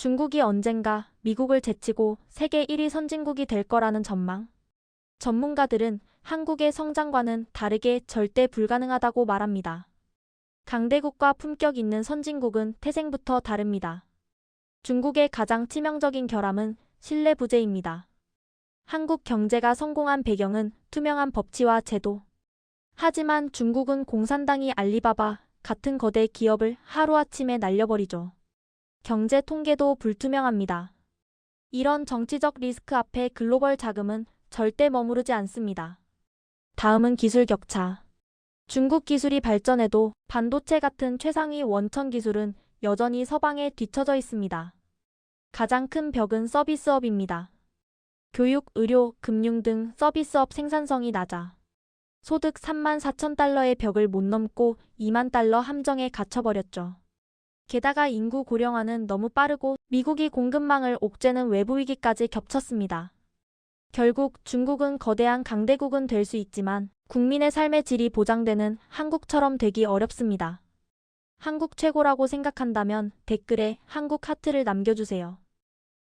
중국이 언젠가 미국을 제치고 세계 1위 선진국이 될 거라는 전망. 전문가들은 한국의 성장과는 다르게 절대 불가능하다고 말합니다. 강대국과 품격 있는 선진국은 태생부터 다릅니다. 중국의 가장 치명적인 결함은 신뢰 부재입니다. 한국 경제가 성공한 배경은 투명한 법치와 제도. 하지만 중국은 공산당이 알리바바 같은 거대 기업을 하루아침에 날려버리죠. 경제 통계도 불투명합니다. 이런 정치적 리스크 앞에 글로벌 자금은 절대 머무르지 않습니다. 다음은 기술 격차. 중국 기술이 발전해도 반도체 같은 최상위 원천 기술은 여전히 서방에 뒤처져 있습니다. 가장 큰 벽은 서비스업입니다. 교육, 의료, 금융 등 서비스업 생산성이 낮아 소득 3만 4천 달러의 벽을 못 넘고 2만 달러 함정에 갇혀버렸죠. 게다가 인구 고령화는 너무 빠르고 미국이 공급망을 옥죄는 외부 위기까지 겹쳤습니다. 결국 중국은 거대한 강대국은 될 수 있지만 국민의 삶의 질이 보장되는 한국처럼 되기 어렵습니다. 한국 최고라고 생각한다면 댓글에 한국 하트를 남겨주세요.